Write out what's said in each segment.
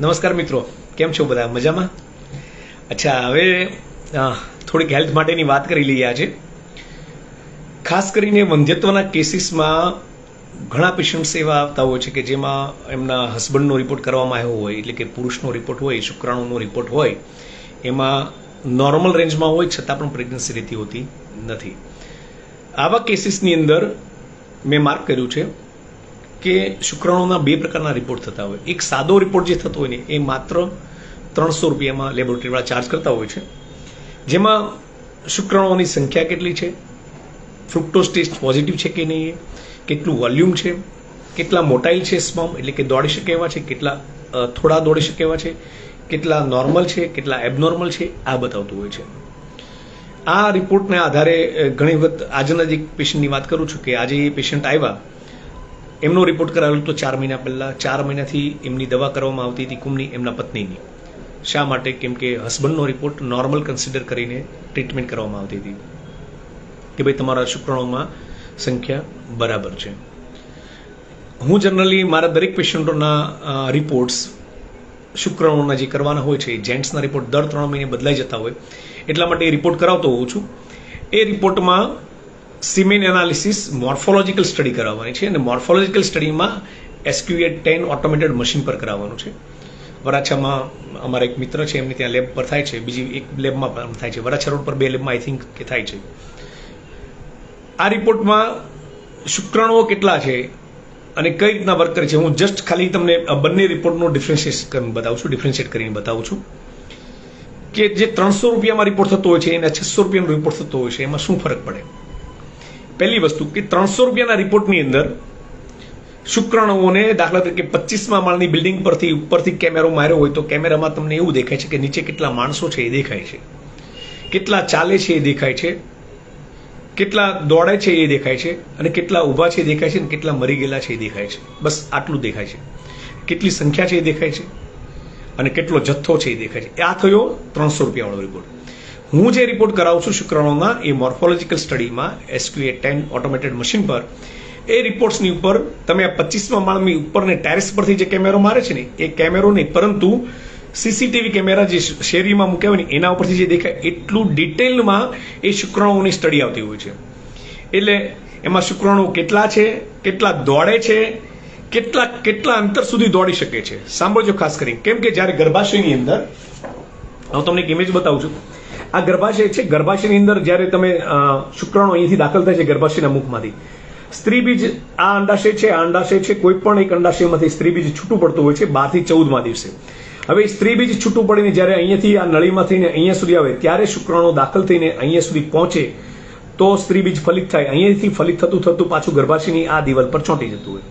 નમસ્કાર મિત્રો, કેમ છો બધા? મજામાં? અચ્છા, હવે થોડીક હેલ્થ માટેની વાત કરી લઈએ આજે. ખાસ કરીને વંધ્યત્વના કેસીસમાં ઘણા પેશન્ટ્સ એવા આવતા હોય છે કે જેમાં એમના હસબન્ડનો રિપોર્ટ કરવામાં આવ્યો હોય, એટલે કે પુરુષનો રિપોર્ટ હોય, શુક્રાણુનો રિપોર્ટ હોય, એમાં નોર્મલ રેન્જમાં હોય, છતાં પણ પ્રેગ્નન્સી રહેતી હોતી નથી. આવા કેસીસની અંદર મેં માર્ક કર્યું છે કે શુક્રાણુના બે પ્રકારના રિપોર્ટ થતા હોય. એક સાદો રિપોર્ટ જે થતો હોય ને, એ માત્ર ત્રણસો રૂપિયામાં લેબોરેટરીવાળા ચાર્જ કરતા હોય છે. જેમાં શુક્રાણુઓની સંખ્યા કેટલી છે? ફ્રુક્ટોઝ ટેસ્ટ પોઝિટિવ છે કે નહીં કેટલું વોલ્યુમ છે? કેટલા મોટાઈલ છે સ્પમ એટલે કે દોડી શકે એવા છે? કેટલા થોડા દોડી શકે એવા છે? કેટલા નોર્મલ છે? કેટલા એબનોર્મલ છે? આ બતાવતું હોય છે. આ રિપોર્ટના આધારે ઘણી વખત આજના જ પેશન્ટની વાત કરું છું કે આજે એ પેશન્ટ આવ્યા એમનો રિપોર્ટ કરાવેલો તો ચાર મહિના પહેલા, ચાર મહિનાથી એમની દવા કરવામાં આવતી હતી કુમની એમના પત્નીની. શા માટે? કેમ કે હસબન્ડનો રિપોર્ટ નોર્મલ કન્સિડર કરીને ટ્રીટમેન્ટ કરવામાં આવતી હતી. કે ભાઈ તમારા શુક્રાણુમાં સંખ્યા બરાબર છે. હું જનરલી મારા દરેક પેશન્ટોના રિપોર્ટ્સ શુક્રાણુના જે કરવાના હોય છે જેન્ટ્સના રિપોર્ટ દર ત્રણ મહિને બદલાઈ જતા હોય. એટલા માટે એ રિપોર્ટ કરાવતો હોઉં છું. એ રિપોર્ટમાં સિમેન એનાલિસિસ મોર્ફોલોજીકલ સ્ટડી કરાવવાની છે અને મોર્ફોલોજીકલ સ્ટડીમાં એસક્યુએ ટેન ઓટોમેટેડ મશીન પર કરાવવાનું છે. વરાછામાં અમારા એક મિત્ર છે, એમની ત્યાં લેબ પર થાય છે. બીજી એક લેબમાં પણ થાય છે. વરાછા રોડ પર બે લેબમાં આઈ થિંક કે થાય છે. આ રિપોર્ટમાં શુક્રાણુઓ કેટલા છે અને કઈ રીતના વર્ક કરે છે? હું જસ્ટ ખાલી તમને બંને રિપોર્ટનું ડિફરન્શિએટ કરીને બતાવું છું ડિફરન્શિએટ કરીને બતાવું છું. કે જે ત્રણસો રૂપિયામાં રિપોર્ટ થતો હોય છે અને છસો રૂપિયાનો રિપોર્ટ થતો હોય છે, એમાં શું ફરક પડે? પહેલી વસ્તુ કે ત્રણસો રૂપિયાના રિપોર્ટની અંદર શુક્રાણુઓને દાખલા તરીકે પચીસમાં માળની બિલ્ડિંગ પરથી ઉપરથી કેમેરો માર્યો હોય તો કેમેરામાં તમને એવું દેખાય છે કે નીચે કેટલા માણસો છે એ દેખાય છે. કેટલા ચાલે છે એ દેખાય છે. કેટલા દોડે છે એ દેખાય છે અને કેટલા ઊભા છે એ દેખાય છે અને કેટલા મરી ગયેલા છે એ દેખાય છે. બસ આટલું દેખાય છે. કેટલી સંખ્યા છે એ દેખાય છે અને કેટલો જથ્થો છે એ દેખાય છે. આ થયો ત્રણસો રૂપિયાવાળો રિપોર્ટ હું જે રિપોર્ટ કરાવું છું શુક્રાણુના એ મોર્ફોલોજીકલ સ્ટડીમાં એસક્યુએ ટેન ઓટોમેટેડ મશીન પર, એ રિપોર્ટ્સની ઉપર તમે આ પચીસમાં માળની ઉપરને ટેરેસ પરથી જે કેમેરો મારે છે ને, એ કેમેરો નહીં, પરંતુ સીસીટીવી કેમેરા જે શેરીમાં મૂક્યા હોય ને, એના ઉપરથી જે દેખાય, એટલું ડિટેલમાં એ શુક્રાણુઓની સ્ટડી આવતી હોય છે. એટલે એમાં શુક્રાણુ કેટલા છે, કેટલા દોડે છે, કેટલા કેટલા અંતર સુધી દોડી શકે છે. સાંભળજો ખાસ કરીને. કેમ કે જ્યારે ગર્ભાશયની અંદર, હું તમને એક ઇમેજ બતાવું છું. આ ગર્ભાશય છે. ગર્ભાશયની અંદર જ્યારે તમે શુક્રાણુ અહીંથી દાખલ થાય છે ગર્ભાશયના મુખમાંથી. સ્ત્રી બીજ આ અંડાશય છે. આ અંડાશય છે. કોઈ પણ એક અંડાશયમાંથી સ્ત્રી બીજ છૂટું પડતું હોય છે બારથી ચૌદમાં દિવસે. હવે એ સ્ત્રી બીજ છૂટું પડીને જ્યારે અહીંયાથી, આ નળીમાં થઈને અહીંયા સુધી આવે, ત્યારે શુક્રાણુ દાખલ થઈને અહીંયા સુધી પહોંચે, તો સ્ત્રી બીજ ફલિત થાય. અહીંયાથી ફલિત થતું થતું પાછું ગર્ભાશયની આ દિવાલ પર ચોંટી જતું હોય.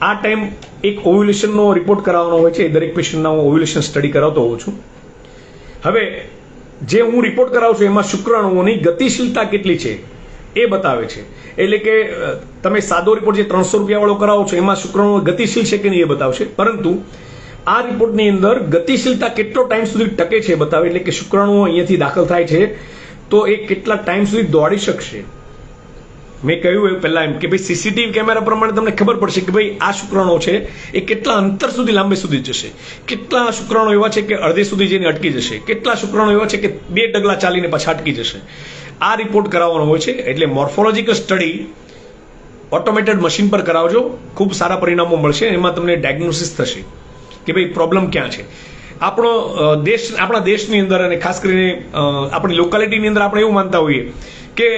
આ ટાઈમ એક ઓવ્યુલેશનનો રિપોર્ટ કરાવવાનો હોય છે. દરેક પેશન્ટના હું ઓવ્યુલેશન સ્ટડી કરાવતો હોઉં છું. હવે જે હું રિપોર્ટ કરાવું છું, એમાં શુક્રાણુઓની ગતિશીલતા કેટલી છે, એ બતાવે છે. એટલે કે તમે સાદો રિપોર્ટ જે ત્રણસો રૂપિયા વાળો કરાવો છો, એમાં શુક્રાણુ ગતિશીલ છે કે નહીં એ બતાવશે. પરંતુ, આ રિપોર્ટની અંદર ગતિશીલતા કેટલો ટાઈમ સુધી ટકે છે બતાવે, એટલે કે શુક્રાણુઓ અહીંયાથી દાખલ થાય છે, તો એ કેટલા ટાઈમ સુધી દોડી શકશે. મેં કહ્યું એવું પહેલા એમ કે ભાઈ સીસીટીવી કેમેરા પ્રમાણે તમને ખબર પડશે કે ભાઈ આ શુક્રાણુ છે, એ કેટલા અંતર સુધી લાંબે સુધી જશે? કેટલા શુક્રાણુ એવા છે કે અડધે સુધી જઈને અટકી જશે? કેટલા શુક્રાણુ એવા છે કે બે ડગલા ચાલીને પાછા અટકી જશે? આ રિપોર્ટ કરાવવાનો હોય છે, એટલે મોર્ફોલોજીકલ સ્ટડી ઓટોમેટેડ મશીન પર કરાવજો, ખૂબ સારા પરિણામો મળશે, એમાં તમને ડાયગ્નોસિસ થશે કે ભાઈ પ્રોબ્લેમ ક્યાં છે. આપણો દેશ, આપણા દેશની અંદર અને ખાસ કરીને આપણી લોકાલિટીની અંદર આપણે એવું માનતા હોઈએ કે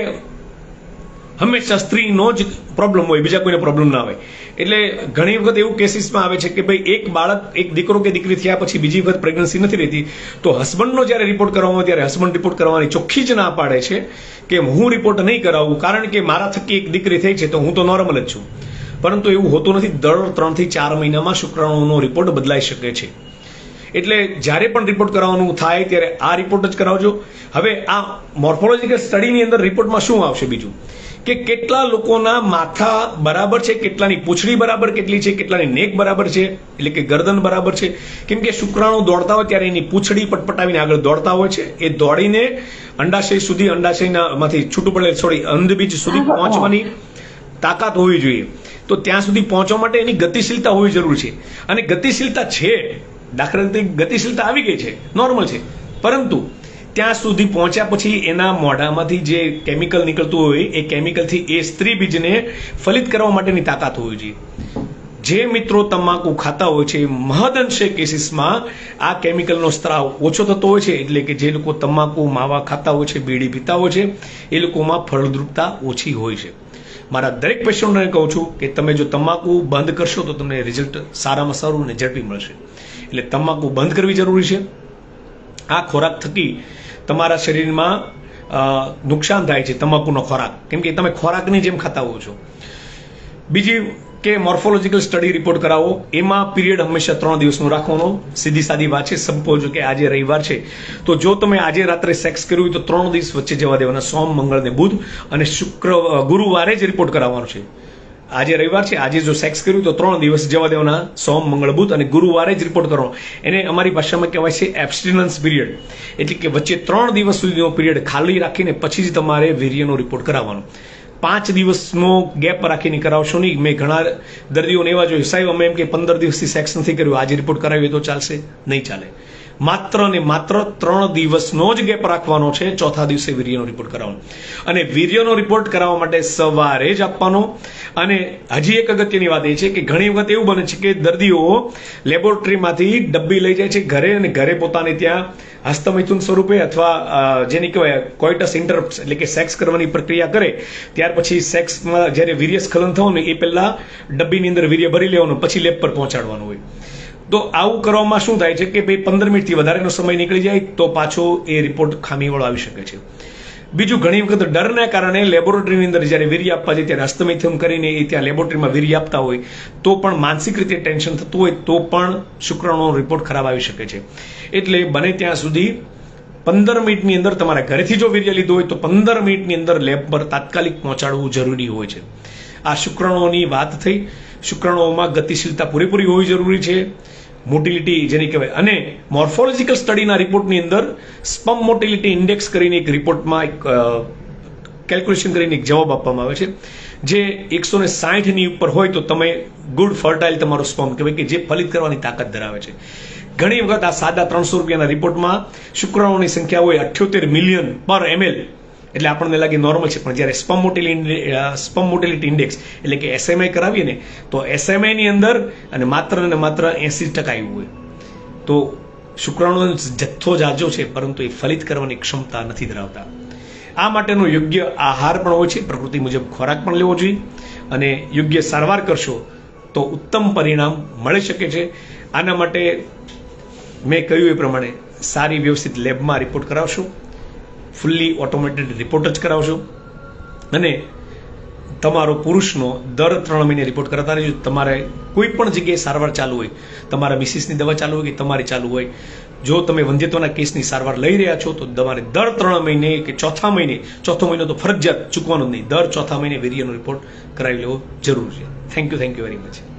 હંમેશા સ્ત્રીનો જ પ્રોબ્લેમ હોય, બીજા કોઈને પ્રોબ્લેમ ના આવે એટલે ઘણી વખત એવું કેસીસમાં આવે છે કે ભાઈ એક બાળક, એક દીકરો કે દીકરી થયા પછી બીજી વખત પ્રેગ્નન્સી નથી રહેતી, તો હસબન્ડનો જ્યારે રિપોર્ટ કરવામાં આવે ત્યારે હસબન્ડ રિપોર્ટ કરવાની ચોખ્ખી જ ના પાડે છે કે હું રિપોર્ટ નહીં કરાવું, કારણ કે મારા થકી એક દીકરી થઈ છે તો હું તો નોર્મલ જ છું. પરંતુ એવું હોતું નથી, દર ત્રણથી ચાર મહિનામાં શુક્રાણુનો રિપોર્ટ બદલાઈ શકે છે. એટલે જ્યારે પણ રિપોર્ટ કરાવવાનું થાય ત્યારે આ રિપોર્ટ જ કરાવજો. હવે આ મોર્ફોલોજીકલ સ્ટડીની અંદર રિપોર્ટમાં શું આવશે બીજું? કે કેટલા લોકોના માથા બરાબર છે કેટલાની પૂંછડી બરાબર કેટલી છે કેટલાની નેક બરાબર છે એટલે કે ગરદન બરાબર છે. કેમ કે શુક્રાણુ દોડતા હોય ત્યારે એની પૂંછડી પટપટાવીને આગળ દોડતા હોય છે. એ દોડીને અંડાશય સુધી અંડાશયના માંથી છૂટું પડે સોરી અંધબીજ સુધી પહોંચવાની તાકાત હોવી જોઈએ. તો ત્યાં સુધી પહોંચવા માટે એની ગતિશીલતા હોવી જરૂર છે. અને ગતિશીલતા છે. દાખલા તરીકે ગતિશીલતા આવી ગઈ છે. નોર્મલ છે. પરંતુ ત્યાં સુધી પહોંચ્યા પછી એના મોઢામાંથી જે કેમિકલ નીકળતું હોય, એ કેમિકલથી એ સ્ત્રી બીજને ફલિત કરવા માટેની તાકાત હોવી જોઈએ જે મિત્રો તમાકુ ખાતા હોય છે, મહદઅંશે કેસીસમાં આ કેમિકલનો સ્ત્રાવ ઓછો થતો હોય છે, એટલે કે જે લોકો તમાકુ, માવા ખાતા હોય છે, બીડી પીતા હોય છે, એ લોકોમાં ફળદ્રુપતા ઓછી હોય છે. મારા દરેક પેશન્ટને કહું છું કે તમે જો તમાકુ બંધ કરશો તો તમને રિઝલ્ટ સારામાં સારું અને ઝડપી મળશે. એટલે તમાકુ બંધ કરવી જરૂરી છે. આ ખોરાક થકી તમારા શરીરમાં નુકસાન થાય છે તમાકુનો ખોરાક. કેમ કે તમે ખોરાકની જેમ ખાતા હોવ છો. બીજી કે મોર્ફોલોજીકલ સ્ટડી રિપોર્ટ કરાવો. એમાં પીરિયડ હંમેશા ત્રણ દિવસનો રાખવાનો. સીધી સાદી વાત છે. સપોઝ કે આજે રવિવાર છે. તો જો તમે આજે રાત્રે સેક્સ કર્યું હોય તો ત્રણ દિવસ વચ્ચે જવા દેવાના. સોમ, મંગળ ને બુધ અને શુક્ર ગુરુવારે જ રિપોર્ટ કરાવવાનો છે. આજે રવિવાર છે. આજે જો સેક્સ કર્યું તો ત્રણ દિવસ જવા દેવાના. સોમ, મંગળ, બુધ અને ગુરુવારે જ રિપોર્ટ કરવાનો. એને અમારી ભાષામાં કહેવાય છે એબ્સ્ટિનન્સ પીરિયડ એટલે કે વચ્ચે ત્રણ દિવસ સુધીનો પીરિયડ ખાલી રાખીને પછી જ તમારે વીર્યનો રિપોર્ટ કરાવવાનો. પાંચ દિવસનો ગેપ રાખીને કરાવશો નહીં. મેં ઘણા દર્દીઓને એવા જોયું. સાહેબ, અમે એમ કે પંદર દિવસથી સેક્સ નથી કર્યું. આજે રિપોર્ટ કરાવીએ તો ચાલશે? નહીં ચાલે. માત્ર ને માત્ર ત્રણ દિવસનો જ ગેપ રાખવાનો છે ચોથા દિવસે વીર્યનો રિપોર્ટ કરાવવાનો. અને વીર્યનો રિપોર્ટ કરાવવા માટે સવારે જ આપવાનો. અને હજી એક અગત્યની વાત એ છે કે ઘણી વખત એવું બને છે કે દર્દીઓ લેબોરેટરીમાંથી ડબ્બી લઈ જાય છે ઘરે અને ઘરે પોતાને ત્યાં હસ્તમૈથુન સ્વરૂપે અથવા જેને કહેવાય કોઇટસ ઇન્ટરપ્ટ એટલે કે સેક્સ કરવાની પ્રક્રિયા કરે, ત્યાર પછી સેક્સમાં જ્યારે વીર્ય સ્ખલન થવાનું એ પહેલા ડબ્બીની અંદર વીર્ય ભરી લેવાનું, પછી લેબ પર પહોંચાડવાનું હોય. તો આવું કરવામાં શું થાય છે કે ભાઈ પંદર મિનિટથી વધારેનો સમય નીકળી જાય તો પાછો એ રિપોર્ટ ખામીવાળો આવી શકે છે. બીજું, ઘણી વખત ડરના કારણે લેબોરેટરીની અંદર જ્યારે વીર્ય આપવા જાય ત્યારે અસ્તમિથમ કરીને એ ત્યાં લેબોરેટરીમાં વીર્ય આપતા હોય, તો પણ માનસિક રીતે ટેન્શન થતું હોય, તો પણ શુક્રાણુનો રિપોર્ટ ખરાબ આવી શકે છે. એટલે બને ત્યાં સુધી પંદર મિનિટની અંદર તમારા ઘરેથી જો વીર્ય લીધું હોય તો પંદર મિનિટની અંદર લેબ પર તાત્કાલિક પહોંચાડવું જરૂરી હોય છે. આ શુક્રાણુઓની વાત થઈ. શુક્રાણુઓમાં ગતિશીલતા પૂરેપૂરી હોવી જરૂરી છે. મોટિલિટી જેની કહેવાય. અને મોર્ફોલોજીકલ સ્ટડીના રિપોર્ટની અંદર સ્પમ મોટિલિટી ઇન્ડેક્સ કરીને એક રિપોર્ટમાં એક કેલ્ક્યુલેશન કરીને એક જવાબ આપવામાં આવે છે. જે એકસો ને સાહીઠની ઉપર હોય તો તમે ગુડ ફર્ટાઇલ તમારું સ્પમ કહેવાય કે જે ફલિત કરવાની તાકાત ધરાવે છે. ઘણી વખત આ સાદા ત્રણસો રૂપિયાના રિપોર્ટમાં શુક્રાણુની સંખ્યા હોય અઠ્યોતેર મિલિયન પર એમએલ એટલે આપણને લાગે નોર્મલ છે, પણ જ્યારે sperm motility sperm motility index એટલે કે એસએમઆઈ કરાવીએ ને, તો એસએમઆઈની અંદર અને માત્ર ને માત્ર એસી ટકા આવ્યું હોય. તો શુક્રાણુનો જથ્થો જાજો છે, પરંતુ એ ફલિત કરવાની ક્ષમતા નથી ધરાવતા. આ માટેનો યોગ્ય આહાર પણ હોય છે, પ્રકૃતિ મુજબ ખોરાક પણ લેવો જોઈએ, અને યોગ્ય સારવાર કરશો તો ઉત્તમ પરિણામ મળી શકે છે. આના માટે મેં કહ્યું એ પ્રમાણે સારી વ્યવસ્થિત લેબમાં રિપોર્ટ કરાવશો. ફૂલ્લી ઓટોમેટેડ રિપોર્ટ જ કરાવશો. અને તમારો પુરુષનો દર ત્રણ મહિને રિપોર્ટ કરાતા રહેજો. તમારે કોઈ પણ જગ્યાએ સારવાર ચાલુ હોય, તમારા મિસિસની દવા ચાલુ હોય કે તમારી ચાલુ હોય, જો તમે વંધ્યત્વના કેસની સારવાર લઈ રહ્યા છો, તો તમારે દર ત્રણ મહિને કે ચોથા મહિને, ચોથો મહિનો તો ફરજિયાત ચૂકવાનો નહીં. દર ચોથા મહિને વીર્યનો રિપોર્ટ કરાવી લેવો જરૂરી છે. Thank you thank you very much